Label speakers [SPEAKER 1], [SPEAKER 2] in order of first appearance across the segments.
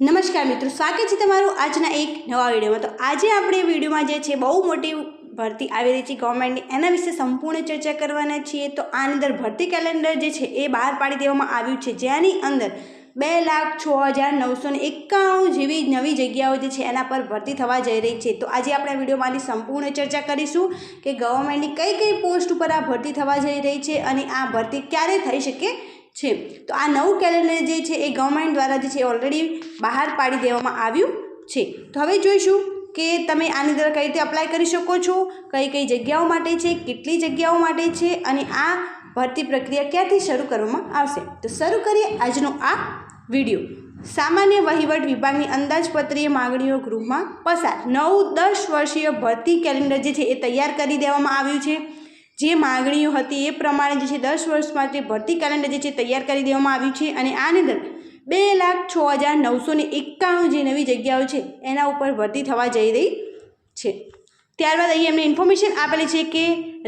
[SPEAKER 1] નમસ્કાર મિત્રો, સ્વાગત છે તમારું આજના એક નવા વિડીયોમાં. તો આજે આપણે વિડીયોમાં જે છે, બહુ મોટી ભરતી આવી રહી છે ગવર્મેન્ટની, એના વિશે સંપૂર્ણ ચર્ચા કરવાના છીએ. તો આની અંદર ભરતી કેલેન્ડર જે છે, એ બહાર પાડી દેવામાં આવ્યું છે. જેની અંદર બે લાખ છ હજાર નવસો ને એકાણું જેવી નવી જગ્યાઓ જે છે, એના પર ભરતી થવા જઈ રહી છે. તો આજે આપણે વિડીયોમાંની સંપૂર્ણ ચર્ચા કરીશું કે ગવર્મેન્ટની કઈ કઈ પોસ્ટ ઉપર આ ભરતી થવા જઈ રહી છે અને આ ભરતી ક્યારે થઈ શકે છે. તો આ નવું કેલેન્ડર જે છે એ ગવર્મેન્ટ દ્વારા જે છે ઓલરેડી બહાર પાડી દેવામાં આવ્યું છે. તો હવે જોઈશું કે તમે આની અંદર કઈ રીતે અપ્લાય કરી શકો છો, કઈ કઈ જગ્યાઓ માટે છે, કેટલી જગ્યાઓ માટે છે અને આ ભરતી પ્રક્રિયા ક્યાંથી શરૂ કરવામાં આવશે. તો શરૂ કરીએ આજનો આ વીડિયો. સામાન્ય વહીવટ વિભાગની અંદાજપત્રીય માગણીઓ ગૃહમાં પસાર. નવ દસ વર્ષીય ભરતી કેલેન્ડર જે છે એ તૈયાર કરી દેવામાં આવ્યું છે. જે માગણીઓ હતી એ પ્રમાણે જે છે દસ વર્ષ માટે ભરતી કેલેન્ડર જે છે તૈયાર કરી દેવામાં આવ્યું છે અને આની અંદર બે લાખ છ હજાર નવસો ને એકાણું જે નવી જગ્યાઓ છે એના ઉપર ભરતી થવા જઈ રહી છે. ત્યારબાદ અહીં એમને ઇન્ફોર્મેશન આપેલી છે કે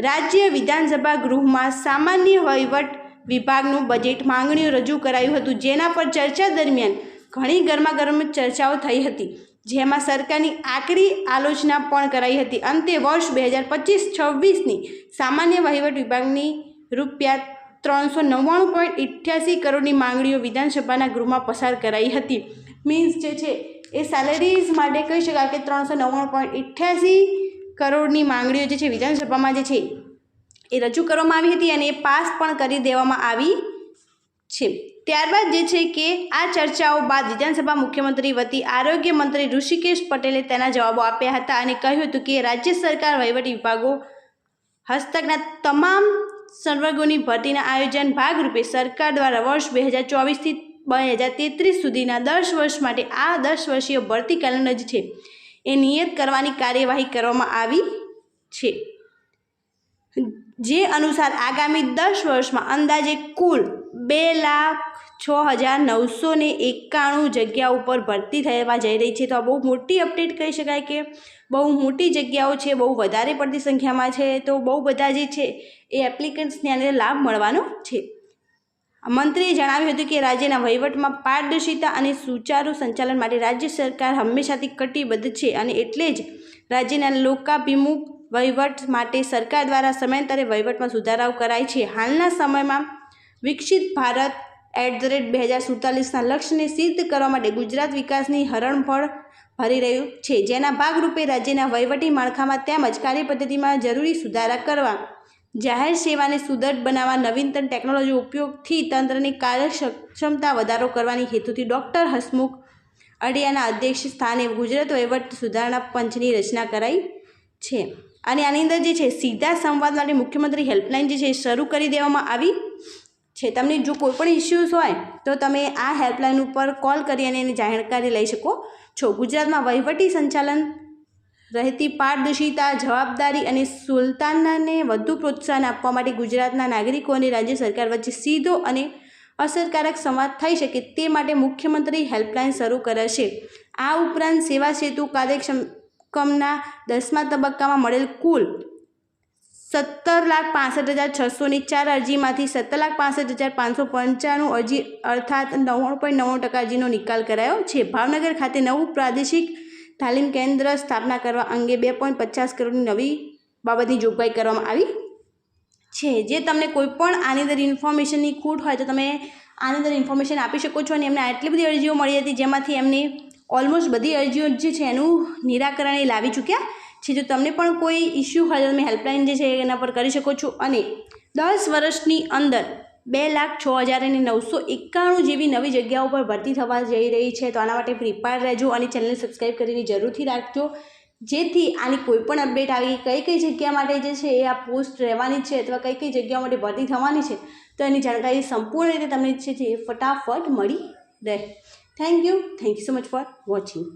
[SPEAKER 1] રાજ્ય વિધાનસભા ગૃહમાં સામાન્ય વહીવટ વિભાગનું બજેટ માંગણીઓ રજૂ કરાયું હતું, જેના પર ચર્ચા દરમિયાન ઘણી ગરમાગરમ ચર્ચાઓ થઈ હતી. જેમાં સરકારની આકરી આલોચના પણ કરાઈ હતી. અંતે વર્ષ બે હજાર પચીસ છવ્વીસની સામાન્ય વહીવટ વિભાગની રૂપિયા ત્રણસો નવ્વાણું પોઈન્ટ અઠ્યાસી કરોડની માંગણીઓ વિધાનસભાના ગૃહમાં પસાર કરાઈ હતી. મીન્સ જે છે, એ સેલેરીઝ માટે કહી શકાય કે ત્રણસો નવ્વાણું પોઈન્ટ અઠ્યાસી કરોડની માંગણીઓ જે છે, વિધાનસભામાં જે છે, એ રજૂ કરવામાં આવી હતી અને એ પાસ પણ કરી દેવામાં આવી છે. ત્યારબાદ જે છે કે આ ચર્ચાઓ બાદ વિધાનસભા મુખ્યમંત્રી વતી આરોગ્ય મંત્રી ઋષિકેશ પટેલે તેના જવાબો આપ્યા હતા અને કહ્યું હતું કે રાજ્ય સરકાર વહીવટી વિભાગો હસ્તકના તમામ સંવર્ગોની ભરતીના આયોજન ભાગરૂપે સરકાર દ્વારા વર્ષ બે હજાર ચોવીસથી બે હજાર તેત્રીસ સુધીના દસ વર્ષ માટે આ દસ વર્ષીય ભરતી કેલેન્ડર છે. એ નિયત કરવાની કાર્યવાહી કરવામાં આવી છે. જે અનુસાર આગામી દસ વર્ષમાં અંદાજે કુલ બે લાખ છ હજાર નવસો ને એકાણું જગ્યા ઉપર ભરતી થવા જઈ રહી છે. તો આ બહુ મોટી અપડેટ કહી શકાય કે બહુ મોટી જગ્યાઓ છે, બહુ વધારે પડતી સંખ્યામાં છે. તો બહુ બધા જે છે એ એપ્લિકન્ટ્સને આને લાભ મળવાનો છે. મંત્રીએ જણાવ્યું હતું કે રાજ્યના વહીવટમાં પારદર્શિતા અને સુચારુ સંચાલન માટે રાજ્ય સરકાર હંમેશાથી કટિબદ્ધ છે અને એટલે જ રાજ્યના લોકાભિમુખ વહીવટ માટે સરકાર દ્વારા સમયાંતરે વહીવટમાં સુધારાઓ કરાય છે. હાલના સમયમાં વિકસિત ભારત એટ ધ રેટ બે હજાર સુડતાલીસના લક્ષ્યને સિદ્ધ કરવા માટે ગુજરાત વિકાસની હરણફળ ભરી રહ્યું છે. જેના ભાગરૂપે રાજ્યના વહીવટી માળખામાં તેમજ કાર્યપદ્ધતિમાં જરૂરી સુધારા કરવા, જાહેર સેવાને સુદૃઢ બનાવવા, નવીનતમ ટેકનોલોજી ઉપયોગથી તંત્રની કાર્યક્ષમતા વધારો કરવાની હેતુથી ડૉક્ટર હસમુખ અડિયાના અધ્યક્ષ સ્થાને ગુજરાત વહીવટ સુધારણા પંચની રચના કરાઈ છે. અને આની અંદર જે છે, સીધા સંવાદ માટે મુખ્યમંત્રી હેલ્પલાઇન જે છે, શરૂ કરી દેવામાં આવી. છે તમને જો કોઈ પણ ઇસ્યુઝ હોય, તો તમે આ હેલ્પલાઇન ઉપર કોલ કરી અને એની જાણકારી લઈ શકો. છો, ગુજરાતમાં વહીવટી સંચાલન રહેતી પારદર્શિતા, જવાબદારી અને સુલતાનાને વધુ પ્રોત્સાહન આપવા માટે ગુજરાતના નાગરિકો અને રાજ્ય સરકાર વચ્ચે સીધો અને અસરકારક સંવાદ થઈ શકે તે માટે મુખ્યમંત્રી હેલ્પલાઇન શરૂ કરાશે. આ ઉપરાંત સેવા સેતુ કાર્યક્ષમ, કમના દસમા તબક્કામાં મળેલ કુલ સત્તર લાખ પાસઠ હજાર છસોની ચાર અરજીમાંથી સત્તર લાખ પાસઠ હજાર પાંચસો પંચાણું અરજી અર્થાત નવ્વાણું પોઈન્ટ નવ્વાણું ટકા અરજીનો નિકાલ કરાયો છે. ભાવનગર ખાતે નવું પ્રાદેશિક તાલીમ કેન્દ્ર સ્થાપના કરવા અંગે બે પોઈન્ટ પચાસ કરોડની નવી બાબતની જોગવાઈ કરવામાં આવી છે. જે તમને કોઈપણ આની અંદર ઇન્ફોર્મેશનની ખૂટ હોય તો તમે આની અંદર ઇન્ફોર્મેશન આપી શકો છો અને એમને આટલી બધી અરજીઓ મળી હતી જેમાંથી એમને ઓલમોસ્ટ બધી અરજીઓ જે છે એનું નિરાકરણ એ લાવી ચૂક્યા. છે, જો તમને પણ કોઈ ઇસ્યુ હોય તો તમે હેલ્પલાઇન જે છે એના પર કરી શકો છો. અને દસ વર્ષની અંદર બે લાખ છ હજાર અને નવસો એકાણું જેવી નવી જગ્યાઓ પર ભરતી થવા જઈ રહી છે, તો આના માટે પ્રિપેર રહેજો અને ચેનલને સબસ્ક્રાઈબ કરીને જરૂરથી રાખજો. જેથી આની કોઈ પણ અપડેટ આવી, કઈ કઈ જગ્યા માટે જે છે એ આ પોસ્ટ રહેવાની છે અથવા કઈ કઈ જગ્યાઓ માટે ભરતી થવાની છે, તો એની જાણકારી સંપૂર્ણ રીતે તમને છે એ ફટાફટ મળી રહે. Thank you thank you so much for watching